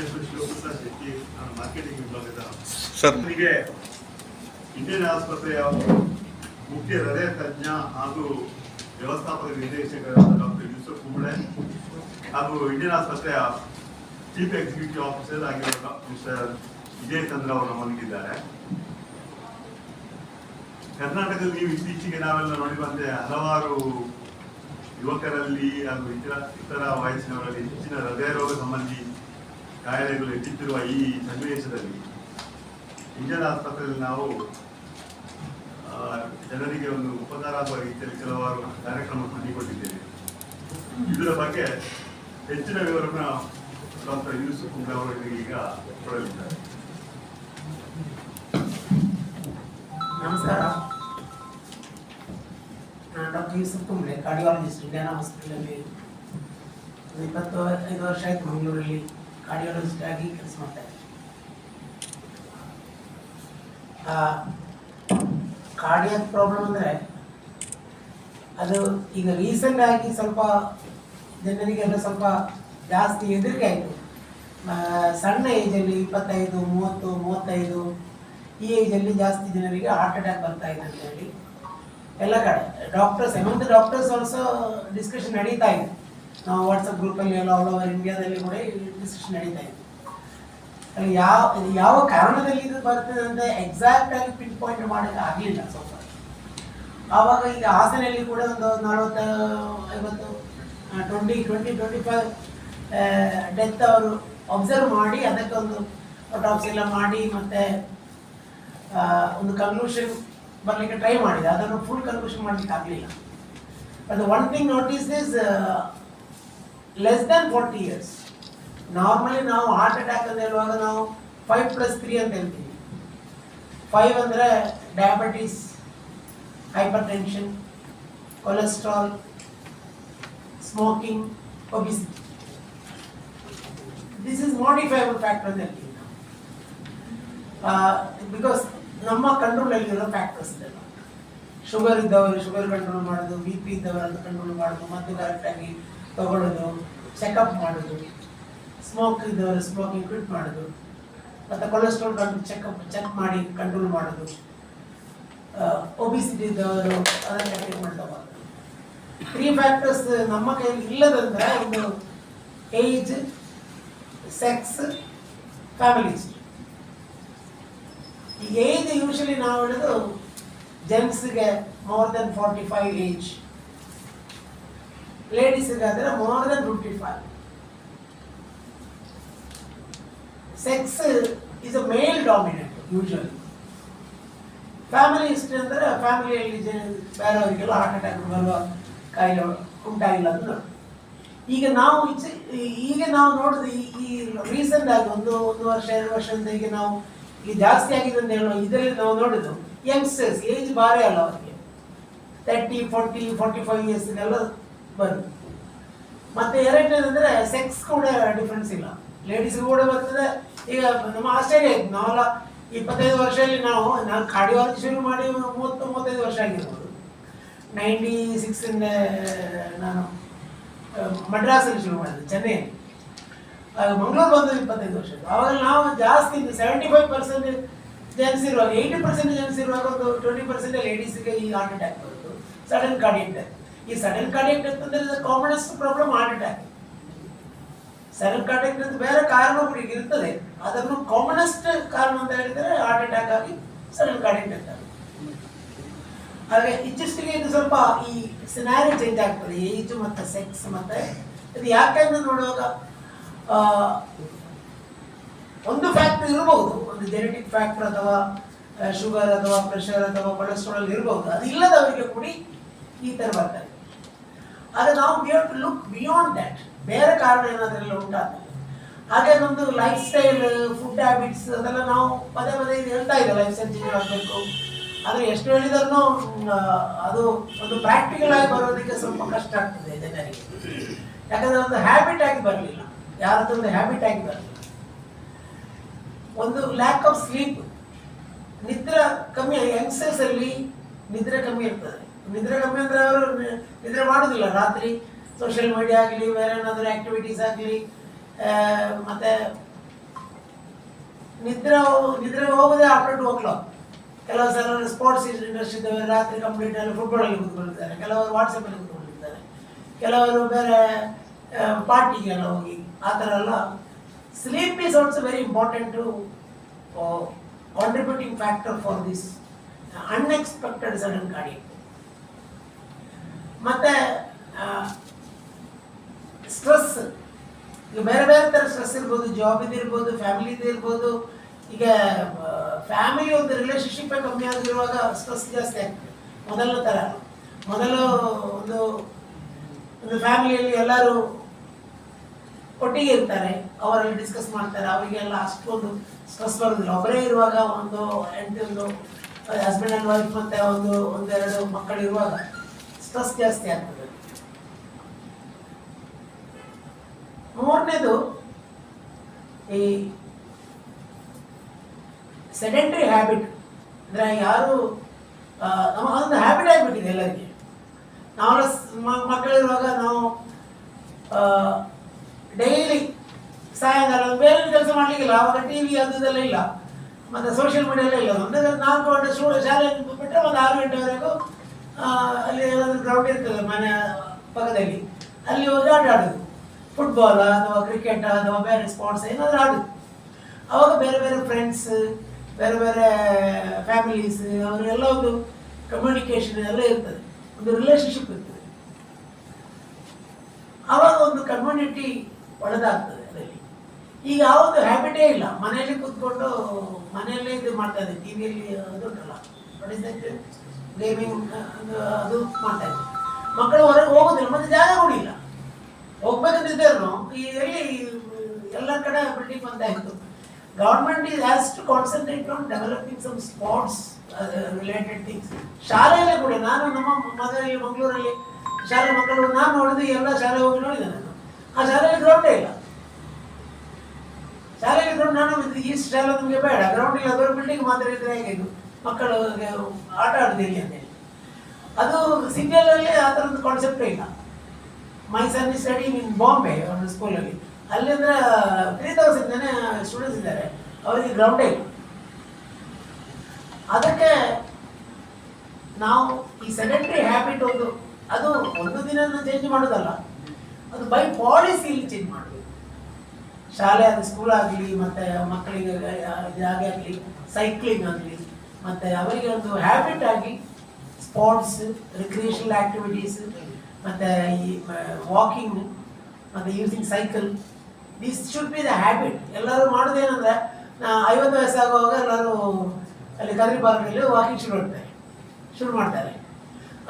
Shivaprasad Shetty marketing Indian ಆಸ್ಪತ್ರೆಯ ಮುಖ್ಯ ಹೃದಯ ತಜ್ಞ ಹಾಗೂ ವ್ಯವಸ್ಥಾಪಕ ನಿರ್ದೇಶಕರಾದ ಡಾಕ್ಟರ್ ಯೂಸುಫ್ ಕುಂಬಳೆ ಹಾಗೂ ಇಂಡಿಯನ್ ಆಸ್ಪತ್ರೆಯ ಚೀಫ್ ಎಕ್ಸಿಕ್ಯೂಟಿವ್ ಆಫೀಸರ್ ಆಗಿರುವ ಮಿಸ್ಟರ್ ವಿಜಯ್ ಚಂದ್ರ ಅವರು ನಮ್ಮೊಂದಿಗಿದ್ದಾರೆ. ಕರ್ನಾಟಕದಲ್ಲಿ ನೀವು ಇತ್ತೀಚೆಗೆ ನಾವೆಲ್ಲ ನೋಡಿ ಬಂದೆ ಹಲವಾರು ಯುವಕರಲ್ಲಿ ಹಾಗೂ ಇತರ ಇತರ ವಯಸ್ಸಿನವರಲ್ಲಿ ಹೆಚ್ಚಿನ ಹೃದಯ ರೋಗ ಸಂಬಂಧಿ ಕಾಯಿಲೆಗಳು ಹೆಚ್ಚುತ್ತಿರುವ ಈ ಸನ್ನಿವೇಶದಲ್ಲಿ ಇಂಡಿಯನ್ ಆಸ್ಪತ್ರೆಯಲ್ಲಿ ನಾವು ಜನರಿಗೆ ಒಂದು ಉಪಕಾರಾಗುವ ರೀತಿಯಲ್ಲಿ ಕೆಲವಾರು ಕಾರ್ಯಕ್ರಮ ಹಮ್ಮಿಕೊಂಡಿದ್ದೇವೆ. ಇದರ ಬಗ್ಗೆ ಹೆಚ್ಚಿನ ವಿವರಣ ಡಾಕ್ಟರ್ ಯೂಸುಫ್ ಕುಂಬ್ಳೆ ಅವರು ಈಗ ಕೊಡಲಿದ್ದಾರೆ. ನಮಸ್ಕಾರ. ನಾನು doctor Yusuf Kumble cardiologist Indiana ಹಾಸ್ಪಿಟಲಲ್ಲಿ ಇಪ್ಪತ್ತು ಐದು ವರ್ಷ ಆಯಿತು ಮಂಗಳೂರಲ್ಲಿ. ಕಾರ್ಡಿಯಾಲಜಿಸ್ಟ್ ಆಗಿ ಕೆಲಸ ಮಾಡ್ತಾ ಇದ್ದೀನಿ ಕಾರ್ಡಿಯಾಕ್ ಪ್ರಾಬ್ಲಮ್ ಅಂದರೆ ಅದು ಈಗ ರೀಸೆಂಟ್ ಆಗಿ ಸ್ವಲ್ಪ ಜನರಿಗೆಲ್ಲ ಸ್ವಲ್ಪ ಜಾಸ್ತಿ ಹೆದರಿಕೆ ಆಯಿತು. ಸಣ್ಣ ಏಜಲ್ಲಿ ಇಪ್ಪತ್ತೈದು, ಮೂವತ್ತು, ಮೂವತ್ತೈದು ಈ ಏಜಲ್ಲಿ ಜಾಸ್ತಿ ಜನರಿಗೆ ಹಾರ್ಟ್ ಅಟ್ಯಾಕ್ ಬರ್ತಾ ಇದೆ ಅಂತ ಹೇಳಿ ಎಲ್ಲ ಕಡೆ. Doctors among doctors also discussion ನಡೀತಾ ಇದೆ. ನಾವು ವಾಟ್ಸಪ್ ಗ್ರೂಪಲ್ಲಿ ಎಲ್ಲ ಆಲ್ ಓವರ್ ಇಂಡಿಯಾದಲ್ಲಿ ಕೂಡ ಈ ಡಿಸ್ಕಷನ್ ನಡೀತಾ ಇದೆ. ಯಾವ ಯಾವ ಕಾರಣದಲ್ಲಿ ಇದು ಬರ್ತದೆ ಅಂತ ಎಕ್ಸಾಕ್ಟ್ ಆಗಿ ಪಿನ್ ಪಾಯಿಂಟ್ ಮಾಡೋಕೆ ಆಗಲಿಲ್ಲ ಸ್ವಲ್ಪ. ಆವಾಗ ಈಗ ಹಾಸನಲ್ಲಿ ಕೂಡ ಒಂದು ನಲವತ್ತ, ಐವತ್ತು twenty twenty twenty five death ಅವರು ಅಬ್ಸರ್ವ್ ಮಾಡಿ ಅದಕ್ಕೆ ಒಂದು ಅಟಾಪ್ಸಿ ಎಲ್ಲ ಮಾಡಿ ಮತ್ತೆ ಒಂದು ಕನ್ಕ್ಲೂಷನ್ ಬರಲಿಕ್ಕೆ ಟ್ರೈ ಮಾಡಿದೆ. ಅದನ್ನು ಫುಲ್ ಕನ್ಕ್ಲೂಷನ್ ಮಾಡಲಿಕ್ಕೆ ಆಗಲಿಲ್ಲ. But one thing notice is less than forty years normally ನಾವು ಹಾರ್ಟ್ ಅಟ್ಯಾಕ್ ಅಂತ ಹೇಳುವಾಗ ನಾವು ಫೈವ್ ಪ್ಲಸ್ ತ್ರೀ ಅಂತ ಹೇಳ್ತೀವಿ. ಫೈವ್ ಅಂದರೆ diabetes hypertension cholesterol smoking obesity this is modifiable factor ಅಂತ ಹೇಳ್ತೀವಿ ನಾವು. ಬಿಕಾಸ್ ನಮ್ಮ ಕಂಟ್ರೋಲಲ್ಲಿರೋ ಫ್ಯಾಕ್ಟರ್ಸ್ ಇದೆಲ್ಲ ಶುಗರ್ ಇದ್ದವರು ಶುಗರ್ ಕಂಟ್ರೋಲ್ ಮಾಡೋದು ಬಿ ಪಿ ಇದ್ದವರನ್ನು ಕಂಟ್ರೋಲ್ ಮಾಡೋದು ಮದ್ದು ಕರೆಕ್ಟಾಗಿ ತಗೊಳ್ಳೋದು ಚೆಕಪ್ ಮಾಡೋದು ಸ್ಮೋಕ್ ಇದ್ದವರು ಸ್ಮೋಕಿಂಗ್ ಕ್ವಿಟ್ ಮಾಡೋದು, ಮತ್ತು ಕೊಲೆಸ್ಟ್ರಾಲ್ ಚೆಕಪ್ ಚೆಕ್ ಮಾಡಿ ಕಂಟ್ರೋಲ್ ಮಾಡೋದು ಒಬಿಸಿಟಿ ಇದ್ದವರು ಅದನ್ನು ಟ್ರೀಟ್ಮೆಂಟ್ ತಗೋದು ತ್ರೀ ಫ್ಯಾಕ್ಟರ್ಸ್ ನಮ್ಮ ಕೈಯಲ್ಲಿ ಇಲ್ಲದಂದ್ರೆ ಒಂದು ಏಜ್ ಸೆಕ್ಸ್ ಫ್ಯಾಮಿಲಿ ಈ ಏಜ್ ಯೂಶಲಿ ನಾವು ಹೇಳೋದು ಜೆಂಟ್ಸ್ಗೆ more than forty five age ಲೇಡೀಸ್ಗೆ ಆದರೆ more than fifty five sex is a male dominant usually family history ಅಂದರೆ ಫ್ಯಾಮಿಲಿಯಲ್ಲಿ ಬೇರೆಯವರಿಗೆಲ್ಲ ಹಾರ್ಟ್ ಅಟ್ಯಾಕ್ ಬರುವ ಕಾಯಿಲೆ, ಉಂಟಾಗಿಲ್ಲ ಅಂತ. ಈಗ ನಾವು ಈಗ ನಾವು ನೋಡಿದ್ರೆ ಈ ರೀಸೆಂಟ್ ಆಗಿ ಒಂದು ಒಂದು ವರ್ಷ, ಎರಡು ವರ್ಷದಿಂದ ಈಗ ನಾವು ಈಗ ಜಾಸ್ತಿ ಆಗಿದೆ ಅಂತ ಹೇಳುವ ಇದರಲ್ಲಿ ನಾವು ನೋಡಿದ್ದು ಯಂಗ್ಸ್ಟರ್ಸ್ ಏಜ್ ಭಾರಿ ಅಲ್ಲ ಅವರಿಗೆ. ತರ್ಟಿ ಫೋರ್ಟಿ ಫೋರ್ಟಿ ಫೈವ್ ಇಯರ್ಸ್ಗೆಲ್ಲ ಬರುತ್ತೆ ಮತ್ತೆ ಎರಡನೇದಂದ್ರೆ ಸೆಕ್ಸ್ ಕೂಡ ಡಿಫ್ರೆನ್ಸ್ ಇಲ್ಲ. ಲೇಡೀಸ್ ಕೂಡ ಬರ್ತದೆ. ಈಗ ನಮ್ಮ ಆಶ್ಚರ್ಯ ಆಯ್ತು. ನಾವೆಲ್ಲ ಇಪ್ಪತ್ತೈದು ವರ್ಷದಲ್ಲಿ ನಾವು ನಾನು ಕಾರ್ಡಿಯಾಲಜಿ ಶುರು ಮಾಡಿ ಮೂವತ್ತು, ಮೂವತ್ತೈದು ವರ್ಷ ಆಗಿರ್ಬೋದು. ನೈಂಟಿ ಸಿಕ್ಸಿಂದ ನಾನು ಮಡ್ರಾಸಲ್ಲಿ ಶುರು ಮಾಡಿದೆ, ಚೆನ್ನೈಯಲ್ಲಿ. ಮಂಗಳೂರು ಬಂದು ಇಪ್ಪತ್ತೈದು ವರ್ಷ ಆವಾಗ ನಾವು ಜಾಸ್ತಿ ಸೆವೆಂಟಿ ಫೈವ್ ಪರ್ಸೆಂಟ್ ಜನ್ಸ್ ಇರುವಾಗ ಏಯ್ಟಿ ಪರ್ಸೆಂಟ್ ಜೆನ್ಸ್ ಇರುವಾಗ ಒಂದು ಟ್ವೆಂಟಿ ಪರ್ಸೆಂಟ್ ಲೇಡೀಸ್ಗೆ ಈ ಹಾರ್ಟ್ ಅಟ್ಯಾಕ್ ಬರೋದು ಸಡನ್ ಕಾರ್ಡಿಯಕ್ ಡೆತ್ ಈ ಸಡನ್ ಕಾರ್ಡಿಯಕ್ ಡೆತ್ ಅಂದರೆ commonest problem heart attack sudden cardiac death ಬೇರೆ ಕಾರಣ ಕೂಡ ಇರ್ತದೆ. ಅದನ್ನು ಕಾಮನೆಸ್ಟ್ ಕಾರಣ ಅಂತ ಹೇಳಿದರೆ ಹಾರ್ಟ್ ಅಟ್ಯಾಕ್ ಆಗಿ ಸಡನ್ ಕಾರ್ಡಿಯಕ್ ಡೆತ್ ಹಾಗೆ ಇತ್ತೀಚೆಗೆ ಇದು ಸ್ವಲ್ಪ ಈ ಸಿನಾರಿ ಚೇಂಜ್ ಆಗ್ತದೆ. ಏಜ್ ಮತ್ತು ಸೆಕ್ಸ್ ಮತ್ತೆ ಇದು ಯಾಕೆ ಅಂತ ನೋಡುವಾಗ? ಒಂದು ಫ್ಯಾಕ್ಟರ್ ಇರಬಹುದು ಒಂದು ಜೆನೆಟಿಕ್ ಫ್ಯಾಕ್ಟರ್ ಅಥವಾ ಶುಗರ್ ಅಥವಾ ಪ್ರೆಷರ್ ಅಥವಾ ಕೊಲೆಸ್ಟ್ರಾಲ್ ಇರಬಹುದು ಅದು ಇಲ್ಲದವರಿಗೆ ಕೂಡ ಈ ಥರ ಬರ್ತಾರೆ ಆಗ ನಾವು we to look beyond that ಬೇರೆ ಕಾರಣ ಏನಾದರೆಲ್ಲ ಉಂಟಾಗ್ತದೆ ಹಾಗೆ ನಮ್ಮದು ಲೈಫ್ ಸ್ಟೈಲ್ ಫುಡ್ ಹ್ಯಾಬಿಟ್ಸ್ ಅದೆಲ್ಲ ನಾವು ಪದೇ ಪದೇ ಇದು ಹೇಳ್ತಾ ಇದ್ದೇವೆ ಲೈಫ್ ಸ್ಟೈಲ್ ಚೇಂಜ್ ಆಗಬೇಕು. ಆದರೆ ಎಷ್ಟು ಹೇಳಿದ್ರು ಅದು ಒಂದು ಪ್ರಾಕ್ಟಿಕಲ್ ಆಗಿ ಬರೋದಕ್ಕೆ ಸ್ವಲ್ಪ ಕಷ್ಟ ಆಗ್ತದೆ ಜನರಿಗೆ. ಯಾಕಂದರೆ ಒಂದು ಹ್ಯಾಬಿಟ್ ಆಗಿ ಬರಲಿಲ್ಲ. ಯಾರದ್ದು ಒಂದು ಹ್ಯಾಬಿಟ್ ಆಗಿ ಬರಲಿಲ್ಲ. ಒಂದು ಲ್ಯಾಕ್ ಆಫ್ ಸ್ಲೀಪ್ ನಿದ್ರೆ ಕಮ್ಮಿ ಯಂಗ್ಸ್ಟರ್ಸಲ್ಲಿ ನಿದ್ರೆ ಕಮ್ಮಿ ಇರ್ತದೆ. ನಿದ್ರೆ ಅಂದ್ರೆ ಅವರು ನಿದ್ರೆ ಮಾಡೋದಿಲ್ಲ. ರಾತ್ರಿ ಸೋಷಿಯಲ್ ಮೀಡಿಯಾ ಆಗಲಿ, ಬೇರೆ ಏನಾದರೂ ಆಕ್ಟಿವಿಟೀಸ್ ಆಗಲಿ ಮತ್ತೆ ನಿದ್ರೆ ನಿದ್ರೆ ಹೋಗೋದೇ ಆಫ್ಟರ್ ಟು ಓ ಕ್ಲಾಕ್ ಕೆಲವು ಸಲ ಸ್ಪೋರ್ಟ್ಸ್ ಇಂಟ್ರೆಸ್ಟ್ ಇದ್ದಾವೆ ರಾತ್ರಿ ಕಂಪ್ಲೀಟ್ ಅಲ್ಲಿ ಫುಟ್ಬಾಲಲ್ಲಿ ಕೂತ್ಕೊಂಡಿರ್ತಾರೆ ಕೆಲವರು ವಾಟ್ಸಪ್ಪಲ್ಲಿ ಕೂತ್ಕೊಂಡಿರ್ತಾರೆ ಕೆಲವರು ಬೇರೆ ಪಾರ್ಟಿಗೆಲ್ಲ ಹೋಗಿ, ಆ ಥರ ಎಲ್ಲ sleep is also very important to contributing factor for this unexpected sudden cardiac ಮತ್ತೆ ಸ್ಟ್ರೆಸ್ ಈಗ ಬೇರೆ ಬೇರೆ ಥರ ಸ್ಟ್ರೆಸ್ ಇರ್ಬೋದು ಜಾಬ್ ಇರ್ಬೋದು ಫ್ಯಾಮಿಲಿ ಇರ್ಬೋದು. ಈಗ ಫ್ಯಾಮಿಲಿ ಒಂದು ರಿಲೇಶನ್ಶಿಪ್ ಕಮ್ಮಿ ಆಗಿರುವಾಗ ಸ್ಟ್ರೆಸ್ ಜಾಸ್ತಿ ಆಗ್ತದೆ. ಮೊದಲ ಥರ ಮೊದಲು ಒಂದು ಒಂದು ಫ್ಯಾಮಿಲಿಯಲ್ಲಿ ಎಲ್ಲರೂ ಒಟ್ಟಿಗೆ ಇರ್ತಾರೆ. ಅವರಲ್ಲಿ ಡಿಸ್ಕಸ್ ಮಾಡ್ತಾರೆ. ಅವರಿಗೆಲ್ಲ ಅಷ್ಟೊಂದು ಸ್ಟ್ರೆಸ್ ಬರೋದಿಲ್ಲ. ಒಬ್ಬರೇ ಇರುವಾಗ ಒಂದು ಹೆಂಡತಿ ಒಂದು ಹಸ್ಬೆಂಡ್ ಆ್ಯಂಡ್ ವೈಫ್ ಮತ್ತೆ ಒಂದು, ಒಂದೆರಡು ಮಕ್ಕಳು ಇರುವಾಗ ಸ್ಟ್ರೆಸ್ ಜಾಸ್ತಿ ಆಗ್ತದೆ. ಮೂರನೇದು, ಈ ಸೆಕೆಂಡ್ರಿ ಹ್ಯಾಬಿಟ್ ಅಂದರೆ ಯಾರು ನಮ್ಮ ಒಂದು ಹ್ಯಾಬಿಟ್ ಆಗಿಬಿಟ್ಟಿದೆ ಎಲ್ಲರಿಗೆ. ನಾವೆಲ್ಲ ಮಕ್ಕಳಿರುವಾಗ ನಾವು ಡೈಲಿ ಸಾಯಂಕಾಲ ಬೇರೆ ಕೆಲಸ ಮಾಡಲಿಕ್ಕಿಲ್ಲ. ಆವಾಗ ಟಿ ವಿ ಅದೆಲ್ಲ ಇಲ್ಲ. ಮತ್ತು ಸೋಷಿಯಲ್ ಮೀಡಿಯಾ ಇಲ್ಲ. ನಾಲ್ಕು ಗಂಟೆ ಶಾಲೆ ಬಿಟ್ಟರೆ ಒಂದು ಆರು ಗಂಟೆವರೆಗೂ ಅಲ್ಲಿ ಒಂದು ಗ್ರೌಂಡ್ ಇರ್ತದೆ ಮನೆ ಪಕ್ಕದಲ್ಲಿ, ಅಲ್ಲಿ ಹೋಗಿ ಆಟ ಆಡೋದು. ಫುಟ್ಬಾಲ್ ಅಥವಾ ಕ್ರಿಕೆಟ್ ಅಥವಾ ಬೇರೆ ಸ್ಪೋರ್ಟ್ಸ್ ಏನಾದರೂ ಆಡೋದು. ಅವಾಗ ಬೇರೆ ಬೇರೆ ಫ್ರೆಂಡ್ಸ್ ಬೇರೆ ಬೇರೆ ಫ್ಯಾಮಿಲೀಸ್ ಅವರೆಲ್ಲ ಒಂದು ಕಮ್ಯುನಿಕೇಶನ್ ಎಲ್ಲ ಇರ್ತದೆ. ಒಂದು ರಿಲೇಶನ್ಶಿಪ್ ಇರ್ತದೆ. ಆವಾಗ ಒಂದು ಕಮ್ಯುನಿಟಿ ಒಳ್ಳೆದಾಗ್ತದೆ ಅದರಲ್ಲಿ. ಈಗ ಆ ಒಂದು ಹ್ಯಾಬಿಟೇ ಇಲ್ಲ. ಮನೆಯಲ್ಲಿ ಕೂತ್ಕೊಂಡು ಮನೆಯಲ್ಲೇ ಇದು ಮಾಡ್ತಾ ಇದೆ ಟಿ ವಿಯಲ್ಲಿ ಅದು ಉಂಟಲ್ಲ. ಗೇಮಿಂಗ್ ಅದು ಮಾಡ್ತಾ ಇದ್ದೆ. ಮಕ್ಕಳು ಹೊರಗೆ ಹೋಗೋದಿಲ್ಲ, ಮತ್ತೆ ಜಾಗ ಕೂಡ ಇಲ್ಲ. ಹೋಗ್ಬೇಕಂತಿದ್ರು ಈ ಎಲ್ಲಿ ಎಲ್ಲ ಕಡೆ building ಬಂದಾಯಿತು government is has to concentrate on developing some sports related things ಶಾಲೆಯಲ್ಲೇ ಕೊಡಿ ನಾನು ನಮ್ಮ ಮಗನಲ್ಲಿ ಮಂಗಳೂರಲ್ಲಿ, ಶಾಲೆ ಮಕ್ಕಳು ನಾನು ನೋಡಿದ್ರೆ ಎಲ್ಲ ಶಾಲೆ ಹೋಗಿ ನೋಡಿದೆ ನಾನು. ಆ ಶಾಲೆಯಲ್ಲಿ ಗ್ರೌಂಡೇ ಇಲ್ಲ. ಶಾಲೆಯಲ್ಲಿ ಗ್ರೌಂಡ್ ನಾನು ಈ ಶಾಲೆ ನಮಗೆ ಬೇಡ. ಗ್ರೌಂಡ್ ಇಲ್ಲ ಅದರ ಬಿಲ್ಡಿಂಗ್ ಮಾತ್ರ ಇದ್ರೆ ಹೇಗೆ ಮಕ್ಕಳು ಆಟ ಆಡೋದಿಲ್ಲ ಅಂತೇಳಿ ಅದು ಸಿಟಿಯಲ್ಲಿ ಆ ಥರದ್ದು ಕಾನ್ಸೆಪ್ಟೇ ಇಲ್ಲ. ಮೈ ಸ್ಟಡಿ ಇನ್ ಬಾಂಬೆ ಒಂದು ಸ್ಕೂಲಲ್ಲಿ ಅಲ್ಲಿ. ಅಂದ್ರೆ ತ್ರೀ ತೌಸಂಡ್ ಜನ ಸ್ಟೂಡೆಂಟ್ಸ್ ಇದ್ದಾರೆ. ಅವರಿಗೆ ಗ್ರೌಂಡೇ ಇಲ್ಲ ಅದಕ್ಕೆ ನಾವು ಈ ಸೆಡೆಂಟ್ರಿ ಹ್ಯಾಬಿಟ್ ಒಂದು, ಅದು ಒಂದು ದಿನ ಚೇಂಜ್ ಮಾಡೋದಲ್ಲ. ಅದು ಬೈ ಪಾಲಿಸಿ ಚೇಂಜ್ ಮಾಡಬೇಕು. ಶಾಲೆ ಆಗಲಿ ಸ್ಕೂಲ್ ಆಗಲಿ, ಮತ್ತೆ ಮಕ್ಕಳಿಗೆ ಜಾಗ ಸೈಕ್ಲಿಂಗ್ ಆಗಲಿ ಮತ್ತೆ ಅವರಿಗೆ ಒಂದು ಹ್ಯಾಬಿಟ್ ಆಗಿ ಸ್ಪೋರ್ಟ್ಸ್ ರಿಕ್ರಿಯೇಷನಲ್ ಆ್ಯಕ್ಟಿವಿಟೀಸ್ ಮತ್ತೆ ಈ ವಾಕಿಂಗ್ ಮತ್ತು using cycle this should be the habit ಎಲ್ಲರೂ ಮಾಡೋದೇನಂದ್ರೆ, ನಾ ಐವತ್ತು ವಯಸ್ಸಾಗುವಾಗ ಎಲ್ಲರೂ ಅಲ್ಲಿ ಕದ್ರಿ ಪಾರ್ಕಲ್ಲಿ ವಾಕಿಂಗ್ ಶುರು ಮಾಡ್ತಾರೆ. ಶುರು ಮಾಡ್ತಾರೆ.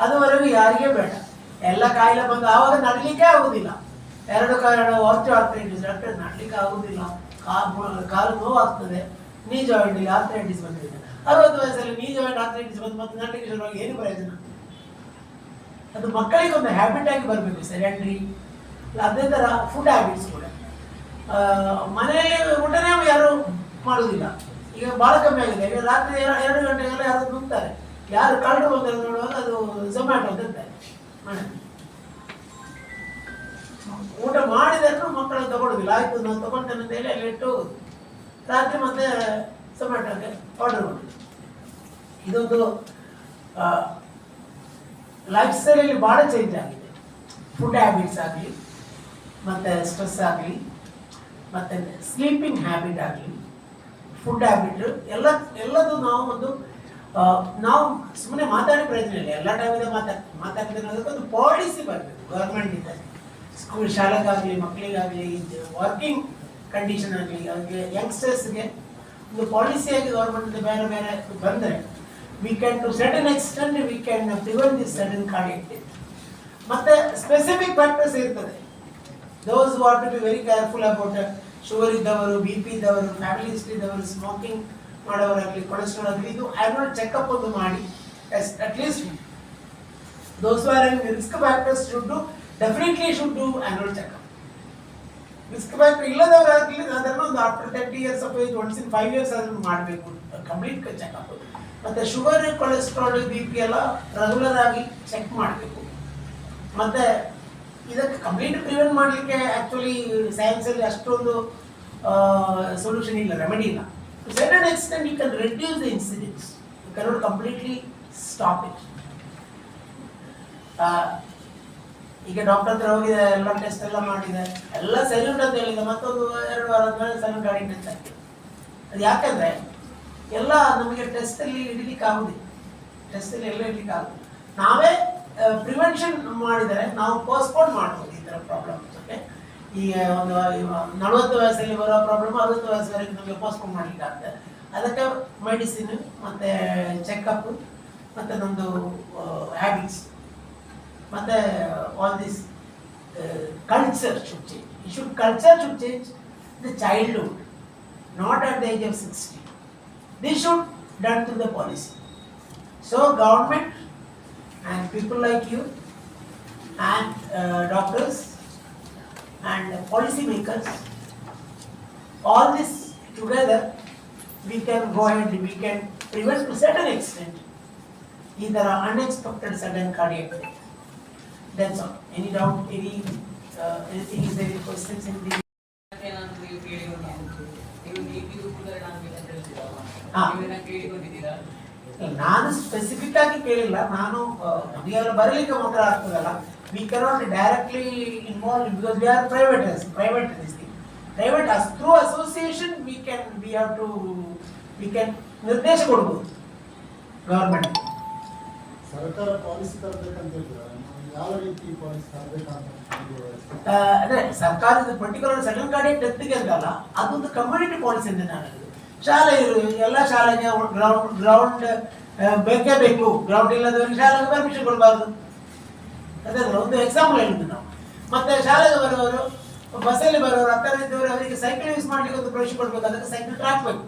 ಅದುವರೆಗೂ ಯಾರಿಗೇ ಬೇಡ. ಎಲ್ಲ ಕಾಯಿಲೆ ಬಂದು ಆವಾಗ ನಡಲಿಕ್ಕೆ ಆಗುದಿಲ್ಲ. ಎರಡು ಕಾರಣ ಹೊರತು ಆರ್ಥ್ರೈಟಿಸ್ ಡಾಕ್ಟರ್ ನಡಲಿಕ್ಕೆ ಆಗೋದಿಲ್ಲ. ಕಾಲು ಕಾಲು ನೋವು ಆಗ್ತದೆ ನೀ ಜಾಯಿಂಟ್ ಆರ್ಥ್ರೈಟಿಸ್ ಬಂದಿದೆ. ಅರವತ್ತು ವಯಸ್ಸಲ್ಲಿ ನೀ ರಾತ್ರಿ ಬಂದು ಮತ್ತೆ ನಾಟಕ ಶುರುವಾಗಿ ಏನು ಪ್ರಯೋಜನ? ಅದು ಮಕ್ಕಳಿಗೆ ಒಂದು ಹ್ಯಾಬಿಟ್ ಆಗಿ ಬರಬೇಕು ಸೆಡೆಂಟ್ರಿ ಅದೇ ಥರ ಫುಡ್ ಹ್ಯಾಬಿಟ್ಸ್ ಕೂಡ. ಮನೆಯಲ್ಲಿ ಊಟನೇ ಯಾರು ಮಾಡೋದಿಲ್ಲ. ಈಗ ಭಾಳ ಕಮ್ಮಿ ಆಗಿದೆ. ಈಗ ರಾತ್ರಿ ಎರ- ಎರಡು ಗಂಟೆಗೆಲ್ಲ ಯಾರು ನುಗ್ತಾರೆ ಯಾರು ಕರಡು ಬಂದರೆ ನೋಡುವಾಗ ಅದು ಝೊಮ್ಯಾಟೊ ಅಂತ ಮನೆಯಲ್ಲಿ ಊಟ ಮಾಡಿದ್ರು ಮಕ್ಕಳು ತಗೊಳ್ಳೋದಿಲ್ಲ ಆಯ್ತು, ನಾನು ತಗೊಳ್ತೇನೆ ಅಂತ ಹೇಳಿ ಅಲ್ಲಿ ಇಟ್ಟು ರಾತ್ರಿ ಮತ್ತೆ ಝೊಮ್ಯಾಟೊಗೆ ಆರ್ಡರ್ ಮಾಡೋದು ಇದೊಂದು ಲೈಫ್ ಸ್ಟೈಲಲ್ಲಿ ಭಾಳ ಚೇಂಜ್ ಆಗಿದೆ. ಫುಡ್ ಹ್ಯಾಬಿಟ್ಸ್ ಆಗಲಿ, ಮತ್ತು ಸ್ಟ್ರೆಸ್ ಆಗಲಿ, ಮತ್ತು ಸ್ಲೀಪಿಂಗ್ ಹ್ಯಾಬಿಟ್ ಆಗಲಿ ಫುಡ್ ಹ್ಯಾಬಿಟ್ ಎಲ್ಲ, ಎಲ್ಲದು ನಾವು ಒಂದು ನಾವು ಸುಮ್ಮನೆ ಮಾತಾಡಿ ಪ್ರಯೋಜನ ಇಲ್ಲ. ಎಲ್ಲ ಟೈಮಿಂದ ಮಾತಾ, ಮಾತಾಡ್ತಿದ್ರೆ ಒಂದು ಪಾಲಿಸಿ ಬರಬೇಕು. ಗೌರ್ಮೆಂಟಿಂದ ಸ್ಕೂಲ್ ಶಾಲೆಗಾಗಲಿ, ಮಕ್ಕಳಿಗಾಗಲಿ ವರ್ಕಿಂಗ್ ಕಂಡೀಷನ್ ಆಗಲಿ ಯಂಗ್ಸ್ಟರ್ಸ್ ಯಂಗ್ಸ್ಟರ್ಸ್ಗೆ ಒಂದು ಪಾಲಿಸಿಯಾಗಿ ಗೌರ್ಮೆಂಟ್ ಬೇರೆ ಬೇರೆ ಬಂದರೆ we can to sudden extend we can prevent this sudden cardiac ಮತ್ತೆ ಸ್ಪೆಸಿಫಿಕ್ ಫ್ಯಾಕ್ಟರ್ಸ್ ಇರ್ತದೆ. Those what to be very careful about sugar ಇದ್ದವರು ಬಿ ಪಿ ಇದ್ದವರು ಫ್ಯಾಮಿಲಿ ಹಿಸ್ಟ್ರಿ ಇದ್ದವರು ಸ್ಮೋಕಿಂಗ್ ಮಾಡೋರಾಗಲಿ ಕೊಲೆಸ್ಟ್ರಾಲ್ ಆಗಲಿ, ಇದು ಆ್ಯನ್ಯಲ್ ಚೆಕಪ್ ಒಂದು ಮಾಡಿ at least those are risk factors should do definitely should do annual checkup risk factor ಇಲ್ಲದವರಾಗಲಿ ಅದನ್ನು ಒಂದು after thirty years of age once in five years ಅದನ್ನು ಮಾಡಬೇಕು ಕಂಪ್ಲೀಟ್ ಚೆಕಪ್ ಮತ್ತು ಶುಗರ್ ಕೊಲೆಸ್ಟ್ರಾಲ್ ಬಿ ಪಿ ಎಲ್ಲ regular ಆಗಿ check ಮಾಡಬೇಕು. ಮತ್ತೆ ಇದಕ್ಕೆ ಕಂಪ್ಲೀಟ್ ಪ್ರಿವೆಂಟ್ ಮಾಡಲಿಕ್ಕೆ ಆ್ಯಕ್ಚುಲಿ ಸೈನ್ಸಲ್ಲಿ ಅಷ್ಟೊಂದು ಸೊಲ್ಯೂಷನ್ ಇಲ್ಲ ರೆಮಿಡಿ ಇಲ್ಲ. To certain extent you can reduce the incidents you completely stop it. ಈಗ ಡಾಕ್ಟರ್ ಹತ್ರ ಹೋಗಿದೆ ಎಲ್ಲ ಟೆಸ್ಟ್ ಎಲ್ಲ ಮಾಡಿದೆ, ಎಲ್ಲ ಸೆಲ್ಯೂಟ್ ಅಂತ ಹೇಳಿದೆ. ಮತ್ತೊಂದು ಎರಡು ವಾರ ಆದ್ಮೇಲೆ ಸೆಲ್ಯೂಟ್ ಟೆಸ್ಟ್ ಆಗ್ತದೆ ಅದು ಯಾಕಂದ್ರೆ ಎಲ್ಲ ನಮಗೆ ಟೆಸ್ಟ್ ಅಲ್ಲಿ ಇಡಲಿಕ್ಕೆ ಆಗುದಿಲ್ಲ. ಟೆಸ್ಟ್ ಅಲ್ಲಿ ಎಲ್ಲ ಇಡಲಿಕ್ಕೆ ಆಗುದಿಲ್ಲ. ನಾವೇ ಪ್ರಿವೆನ್ಷನ್ ಮಾಡಿದರೆ ನಾವು ಪೋಸ್ಟ್ಪೋನ್ ಮಾಡ್ಬೋದು ಈ ಥರ ಪ್ರಾಬ್ಲಮ್ ಓಕೆ ಈಗ ಒಂದು ನಲವತ್ತು ವಯಸ್ಸಲ್ಲಿ ಬರೋ ಪ್ರಾಬ್ಲಮ್ ಅರವತ್ತು ವಯಸ್ಸವರೆಗೆ ನಮಗೆ ಪೋಸ್ಟ್ಪೋನ್ ಮಾಡ್ಲಿಕ್ಕೆ ಆಗ್ತದೆ ಅದಕ್ಕೆ ಮೆಡಿಸಿನ್ ಮತ್ತೆ ಚೆಕಪ್ ಮತ್ತೆ ನಮ್ಮದು habits ಮತ್ತೆ all this culture should change ಈ should culture should change the childhood not at the age of 60. This should done through the policy. So government and people like you and uh, doctors and policy makers, all this together, we can go ahead, we can prevent to certain extent either unexpected sudden cardiac death. That's all. Any doubt, any, uh, anything is there, any questions, ಕೂಡಲೇ ನಾನು ಹಾ. Specific ಆಗಿ ಕೇಳಿಲ್ಲ. ನಾನು ನಮಗೆ ಎಲ್ಲ ಬರಲಿಕ್ಕೆ ಮಾತ್ರ ಆಗ್ತದಲ್ಲ. We cannot directly involve because we are private private private us through association we can we have to we can ನಿರ್ದೇಶ ಕೊಡ್ಬೋದು. ಗವರ್ಮೆಂಟ್ ಸರ್ಕಾರ ಪಾಲಿಸಿ ತರಬೇಕಂತ ಹೇಳಿದ್ರೆ? ಯಾವ ರೀತಿ ಅದೇ, ಸರ್ಕಾರದ ಪರ್ಟಿಕ್ಯುಲರ್ ಸೆಕೆಂಡ್ ಗಾಡಿ ಡೆತ್ಗೆ ಅಂತಲ್ಲ, ಅದೊಂದು ಕಮ್ಯುನಿಟಿ ಪಾಲಿಸಿ ಅಂತ ನಾನು. ಶಾಲೆ ಎಲ್ಲ ಶಾಲೆಗೆ ಗ್ರೌಂಡ್ ಗ್ರೌಂಡ್ ಬೇಕೇ ಬೇಕು. ಗ್ರೌಂಡ್ ಇಲ್ಲದವರಿಗೆ ಶಾಲೆಗೆ ಪರ್ಮಿಷನ್ ಕೊಡಬಾರ್ದು. ಅದೇ ಒಂದು ಎಕ್ಸಾಂಪಲ್ ಹೇಳಿದ್ವಿ ನಾವು. ಮತ್ತೆ ಶಾಲೆಗೆ ಬರುವವರು ಬಸ್ಸಲ್ಲಿ ಬರೋರು ಹತ್ತಿರ ಇದ್ದವರು, ಅವರಿಗೆ ಸೈಕಲ್ ಯೂಸ್ ಮಾಡ್ಲಿಕ್ಕೆ ಒಂದು ಪ್ರವೇಶ ಅದಕ್ಕೆ ಸೈಕಲ್ ಟ್ರ್ಯಾಕ್ ಬೇಕು.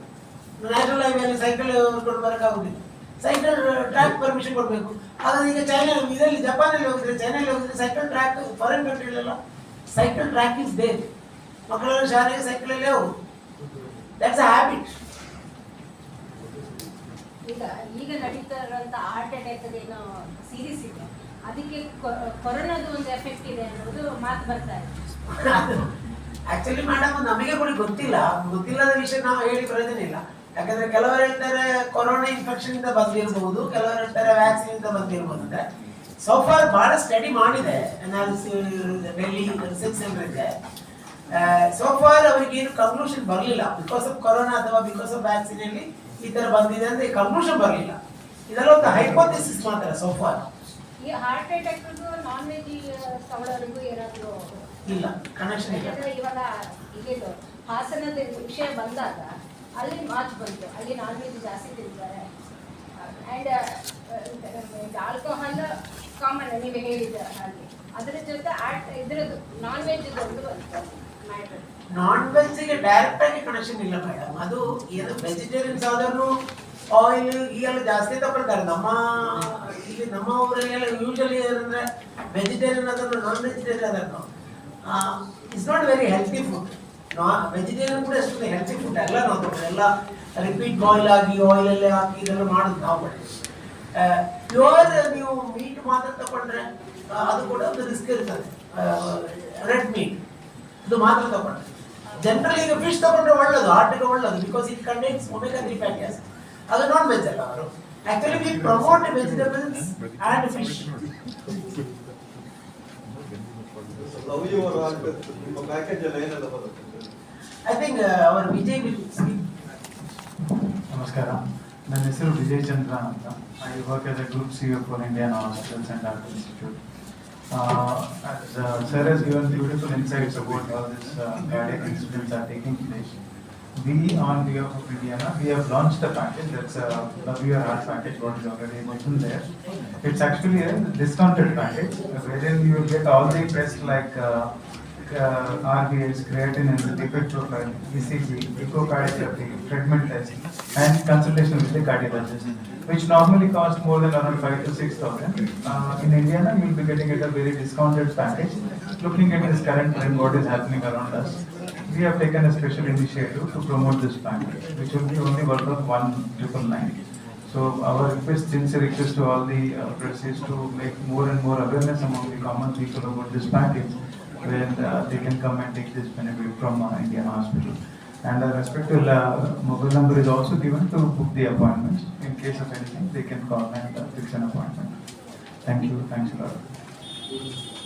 ನ್ಯಾಷನಲ್ ಹೈವೇಲಿ ಸೈಕಲ್ ಕೊಂಡು ಬರೋಕ್ಕಾಗುದಿಲ್ಲ ಸೈಕಲ್ ಟ್ರ್ಯಾಕ್ ಪರ್ಮಿಷನ್ ಕೊಡಬೇಕು. ಹಾಗಾದ್ರೆ ಈಗ ಚೈನಾ ಇದರಲ್ಲಿ ಜಪಾನಲ್ಲಿ ಹೋಗಿದ್ರೆ ಚೈನಲ್ಲಿ ಹೋಗಿದ್ರೆ ಸೈಕಲ್ ಟ್ರ್ಯಾಕ್ ಫಾರಿನ್ ಕಂಟ್ರಿಲೆಲ್ಲ ಸೈಕಲ್ ಟ್ರ್ಯಾಕ್ ಇಸ್ ಬೇಕ್ ಮಕ್ಕಳೆಲ್ಲ ಶಾಲೆಗೆ ಸೈಕಲಲ್ಲೇ ಹೋಗುದು ದಟ್ಸ್ ಅ ಹ್ಯಾಬಿಟ್ ಈಗ ಈಗ ನಡೀತಾ ಇರುವಂತ ಹಾರ್ಟ್ ಅಟ್ಯಾಕ್ ಏನೋ ಸೀರೀಸ್ ಇದೆ. ಅದಕ್ಕೆ ಕೊರೋನಾದ ಒಂದು ಎಫೆಕ್ಟ್ ಇದೆ ಅನ್ನೋದು ಮಾತು ಬರ್ತಾ ಇದೆ. ಆಕ್ಚುಲಿ ಮೇಡಮ್ ನಮಗೆ ಕೂಡ ಗೊತ್ತಿಲ್ಲ. ಗೊತ್ತಿಲ್ಲದ ವಿಷಯ ನಾವು ಹೇಳಿ ಪ್ರಯೋಜನ ಇಲ್ಲ. ಯಾಕಂದ್ರೆ ಕೆಲವರು ಹೇಳ್ತಾರೆ ಕೊರೋನಾ ಇನ್ಫೆಕ್ಷನ್ ಇಂದ ಬಂದಿರಬಹುದು ಕೆಲವರು ಹೇಳ್ತಾರೆ ವ್ಯಾಕ್ಸಿನ್ ಇಂದ ಬಂದಿರಬಹುದು ಅಂದ್ರೆ ಸೋಫಾರ್ ಬಹಳ ಸ್ಟಡಿ ಮಾಡಿದೆ ಡೆಲ್ಲಿ ರಿಸರ್ಚ್ ಸೆಂಟರ್ ಇದೆ ಸೋಫಾರ್ ಅವರಿಗೆ ಏನು ಕನ್ಕ್ಲೂಷನ್ ಬರಲಿಲ್ಲ. ಬಿಕಾಸ್ ಆಫ್ ಕೊರೋನಾ ಅಥವಾ ಬಿಕಾಸ್ ಆಫ್ ವ್ಯಾಕ್ಸಿನ್ ಅಲ್ಲಿ ಈ ತರ ಬಂದಿದೆ ಅಂತ ಕನ್ಕ್ಲೂಷನ್ ಬರಲಿಲ್ಲ. ಇದೆಲ್ಲ ಒಂದು ಹೈಪೋಥಿಸಿಸ್ ಮಾತ್ರ ಸೋಫಾರ್ ಈ ಹಾರ್ಟ್ ಅಟ್ಯಾಕ್ ನಾನ್ ವೆಜ್ ತಗೊಳ್ಳೋರಿಗೂ ಏನಾದ್ರು ಇಲ್ಲ ಕನೆಕ್ಷನ್ ಇಲ್ಲ. ಇವಾಗ ಹಾಸನದ ವಿಷಯ ಬಂದಾಗ ಅಲ್ಲಿ ಮಾತು ಬಂತು. ಅಲ್ಲಿ ನಾನ್ ವೆಜ್ ಜಾಸ್ತಿ ತಿಂತಾರೆ. ಅಂಡ್ ಆಲ್ಕೋಹಾಲ್ ಕಾಮನ್ ನೀವು ಹೇಳಿದ ಹಾಗೆ. ಅದರ ಜೊತೆ ಆಟ್ ಇದ್ರದ್ದು ನಾನ್ ವೆಜ್ ಒಂದು ಬಂತು ಮ್ಯಾಟರ್ ನಾನ್ ವೆಜ್ಗೆ ಡೈರೆಕ್ಟ್ ಆಗಿ ಕನೆಕ್ಷನ್ ಇಲ್ಲ ಮೇಡಮ್ ಅದು ಏನು ವೆಜಿಟೇರಿಯನ್ಸ್ ಆದ್ರೂ ಆಯಿಲ್ ಈ ಎಲ್ಲ ಜಾಸ್ತಿ ತಗೊಳ್ತಾರೆ. ನಮ್ಮ ಇಲ್ಲಿ ನಮ್ಮ ಊರಲ್ಲೆಲ್ಲ ಯೂಶಲಿ ಏನಂದ್ರೆ ವೆಜಿಟೇರಿಯನ್ ಅದನ್ನು ನಾನ್ ವೆಜಿಟೇರಿಯನ್ ಅದನ್ನು it's not very healthy food vegetarian ಕೂಡ ಅಷ್ಟೊಂದು ಹೆಲ್ತಿ ಫುಡ್ ಎಲ್ಲ ನಾವು ತಗೊಳ್ಳೋದು. ಎಲ್ಲ ರಿಪೀಟ್ ಬಾಯ್ಲ್ ಆಗಿ ಆಯಿಲ್ ಅಲ್ಲೇ ಹಾಕಿ ಇದೆಲ್ಲ ಮಾಡೋದು ನಾವು ಪ್ಯೂರ್ ನೀವು ಮೀಟ್ ಮಾತ್ರ ತಗೊಂಡ್ರೆ ಆ, ಅದು ಕೂಡ ಒಂದು ರಿಸ್ಕ್ ಇರ್ತದೆ ರೆಡ್ ಮೀಟ್ ಇದು ಮಾತ್ರ ತಗೊಂಡ್ರೆ ಜನರಲಿ ಈಗ ಫಿಶ್ ತಗೊಂಡ್ರೆ ಒಳ್ಳೇದು ಹಾರ್ಟ್ಗೆ ಒಳ್ಳೇದು because it contains omega three fatty acid ಅದು ನಾನ್ ವೆಜ್ ಅಲ್ಲ ಅವರು actually we promote vegetables and fish ಲವ್ಯೂವರ್ ಆಗ್ಬೇಕು ನಿಮ್ಮ ಪ್ಯಾಕೇಜ್ ಎಲ್ಲ ಏನೆಲ್ಲ ಬರುತ್ತೆ I think our Vijay will speak ನಮಸ್ಕಾರ ನನ್ನ ಹೆಸರು ವಿಜಯ್ ಚಂದ್ರ ಅಂತ I work as a group C for Indian hospitals and art institute sir has given beautiful insights about how this uh, cardiac incidents are taking place. We, on behalf of Indiana, we have launched a package that's a WR Heart package, what is already mentioned there. It's actually a discounted package, wherein you will get all the tests like uh, uh, RBS, creatinine, lipid profile, ECG, echocardiography, treatment test, and consultation with the cardiologist, which normally cost more than around five to six thousand. Uh, in Indiana, you'll be getting it a very discounted package. Looking at this current trend, what is happening around us, we have taken a special initiative to promote this package, which will be only worth of one triple nine. So our request, sincere request to all the uh, press is to make more and more awareness among the common people about this package, where uh, they can come and take this benefit from uh, Indian hospital. And the respective uh, mobile number is also given to book the appointments. In case of anything, they can call and fix an appointment. Thank you, thanks a lot.